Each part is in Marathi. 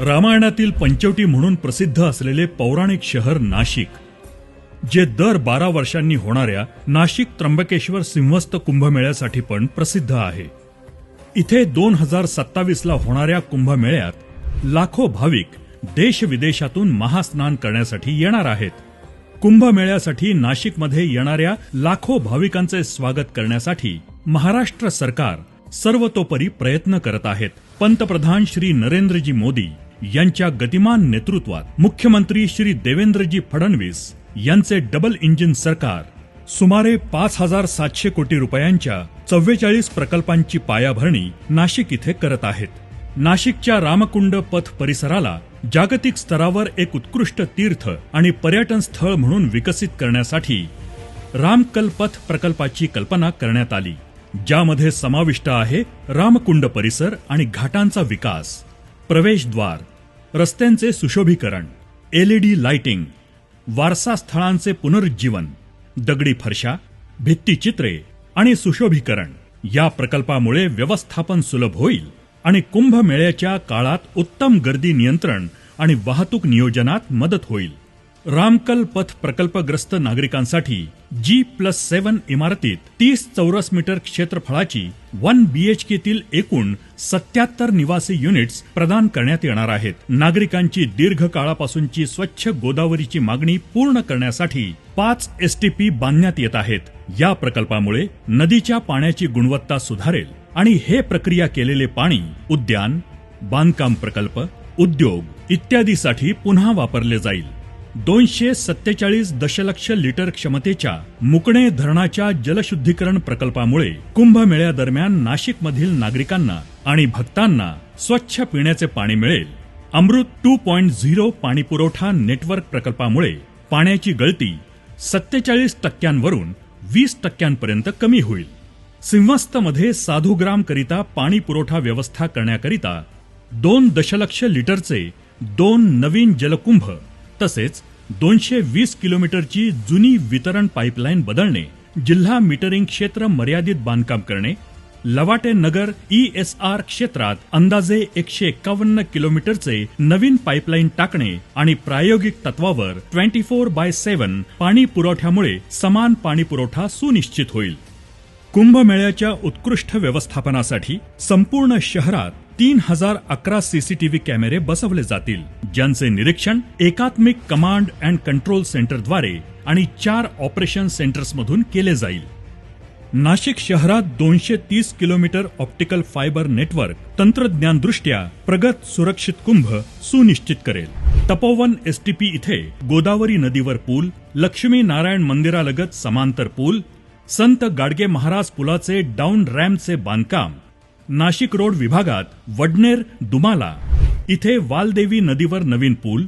रामायणातील पंचवटी म्हणून प्रसिद्ध असलेले पौराणिक शहर नाशिक जे दर बारा वर्षांनी होणाऱ्या नाशिक त्र्यंबकेश्वर सिंहस्थ कुंभमेळ्यासाठी पण प्रसिद्ध आहे. इथे दोन हजार सत्तावीसला होणाऱ्या कुंभमेळ्यात लाखो भाविक देश विदेशातून महास्नान करण्यासाठी येणार आहेत. कुंभमेळ्यासाठी नाशिकमध्ये येणाऱ्या लाखो भाविकांचे स्वागत करण्यासाठी महाराष्ट्र सरकार सर्वतोपरी प्रयत्न करत आहेत. पंतप्रधान श्री नरेंद्रजी मोदी यांच्या गतिमान नेतृत्वात मुख्यमंत्री श्री देवेंद्रजी फडणवीस यांचे डबल इंजिन सरकार सुमारे पाच हजार सातशे कोटी रुपयांच्या चव्वेचाळीस प्रकल्पांची पायाभरणी नाशिक इथे करत आहेत. नाशिकच्या रामकुंड पथ परिसराला जागतिक स्तरावर एक उत्कृष्ट तीर्थ आणि पर्यटन स्थळ म्हणून विकसित करण्यासाठी रामकल पथ प्रकल्पाची कल्पना करण्यात आली ज्यामध्ये समाविष्ट आहे रामकुंड परिसर आणि घाटांचा विकास. प्रवेशद्वार रस्त्यांचे सुशोभीकरण एलईडी लाइटिंग वारसा स्थळांचे पुनरुज्जीवन दगडी फरशा भित्तिचित्रे आणि सुशोभीकरण या प्रकल्पामुळे व्यवस्थापन सुलभ होईल आणि कुंभमेळ्याच्या काळात उत्तम गर्दी नियंत्रण आणि वाहतूक नियोजनात मदत होईल. रामकल पथ प्रकल्पग्रस्त नागरिकांसाठी जी प्लस सेव्हन इमारतीत तीस चौरस मीटर क्षेत्रफळाची वन बीएचकेतील एकूण सत्याहत्तर निवासी युनिट्स प्रदान करण्यात येणार आहेत. नागरिकांची दीर्घकाळापासूनची स्वच्छ गोदावरीची मागणी पूर्ण करण्यासाठी पाच एसटीपी बांधण्यात येत आहेत. या प्रकल्पामुळे नदीच्या पाण्याची गुणवत्ता सुधारेल आणि हे प्रक्रिया केलेले पाणी उद्यान बांधकाम प्रकल्प उद्योग इत्यादीसाठी पुन्हा वापरले जाईल. दोनशे सत्तेचाळीस दशलक्ष लिटर क्षमतेच्या मुकणे धरणाच्या जलशुद्धीकरण प्रकल्पामुळे कुंभमेळ्यादरम्यान नाशिकमधील नागरिकांना आणि भक्तांना स्वच्छ पिण्याचे पाणी मिळेल. अमृत टू पॉइंट झिरो पाणी पुरवठा नेटवर्क प्रकल्पामुळे पाण्याची गळती सत्तेचाळीस टक्क्यांवरून वीस टक्क्यांपर्यंत कमी होईल. सिंहस्थमध्ये साधुग्रामकरिता पाणी पुरवठा व्यवस्था करण्याकरिता दोन दशलक्ष लिटरचे दोन नवीन जलकुंभ तसेच दोनशे वीस किलोमीटरची जुनी वितरण पाईपलाईन बदलणे जिल्हा मीटरिंग क्षेत्र मर्यादित बांधकाम करणे Lawate Nagar E S R क्षेत्रात अंदाजे एकशे एकावन्न किलोमीटरचे नवीन पाईपलाईन टाकणे आणि प्रायोगिक तत्वावर ट्वेंटी फोर बाय सेव्हन पाणी पुरवठ्यामुळे समान पाणी पुरवठा सुनिश्चित होईल. कुंभमेळ्याच्या उत्कृष्ट व्यवस्थापनासाठी संपूर्ण शहरात तीन हजार अकरा सीसीटीव्ही कॅमेरे बसवले जातील ज्यांचे निरीक्षण एकात्मिक कमांड अँड कंट्रोल सेंटरद्वारे आणि चार ऑपरेशन सेंटर्समधून केले जाईल. नाशिक शहरात दोनशे तीस किलोमीटर ऑप्टिकल फायबर नेटवर्क तंत्रज्ञानदृष्ट्या प्रगत सुरक्षित कुंभ सुनिश्चित करेल. तपोवन एसटीपी इथे गोदावरी नदीवर पूल लक्ष्मी नारायण मंदिरालगत समांतर पूल संत गाडगे महाराज पुलाचे डाऊन रॅम्पचे बांधकाम नाशिक रोड विभागात वडनेर दुमाला इथे वालदेवी नदीवर नवीन पूल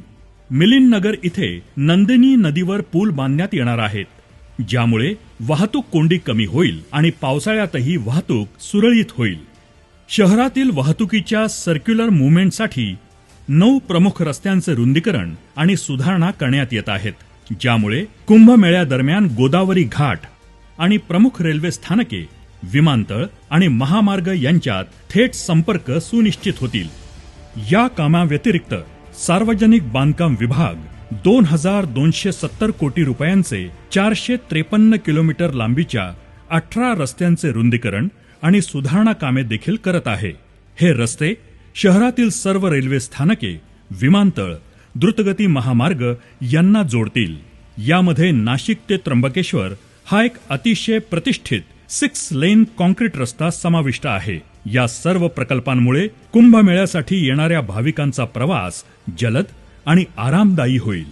मिलिंद नगर इथे नंदिनी नदीवर पूल बांधण्यात येणार आहेत ज्यामुळे वाहतूक कोंडी कमी होईल आणि पावसाळ्यातही वाहतूक सुरळीत होईल. शहरातील वाहतुकीच्या सर्क्युलर मुवमेंटसाठी नऊ प्रमुख रस्त्यांचे रुंदीकरण आणि सुधारणा करण्यात येत आहेत ज्यामुळे कुंभमेळ्यादरम्यान गोदावरी घाट आणि प्रमुख रेल्वे स्थानके विमानतळ आणि महामार्ग यांच्यात थेट संपर्क सुनिश्चित होतील. या कामाव्यतिरिक्त सार्वजनिक बांधकाम विभाग दोन हजार दोनशे सत्तर कोटी रुपयांचे चारशे त्रेपन्न किलोमीटर लांबीच्या अठरा रस्त्यांचे रुंदीकरण आणि सुधारणा कामे देखील करत आहे. हे रस्ते शहरातील सर्व रेल्वे स्थानके विमानतळ द्रुतगती महामार्ग यांना जोडतील. यामध्ये नाशिक ते त्र्यंबकेश्वर हा एक अतिशय प्रतिष्ठित सिक्स लेन कॉन्क्रीट रस्ता समाविष्ट आहे. या सर्व प्रकल्पांमुळे कुंभमेळ्यासाठी येणाऱ्या भाविकांचा प्रवास जलद आणि आरामदायी होईल.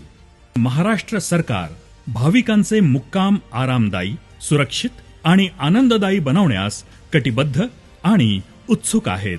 महाराष्ट्र सरकार भाविकांचे मुक्काम आरामदायी सुरक्षित आणि आनंददायी बनवण्यास कटिबद्ध आणि उत्सुक आहेत.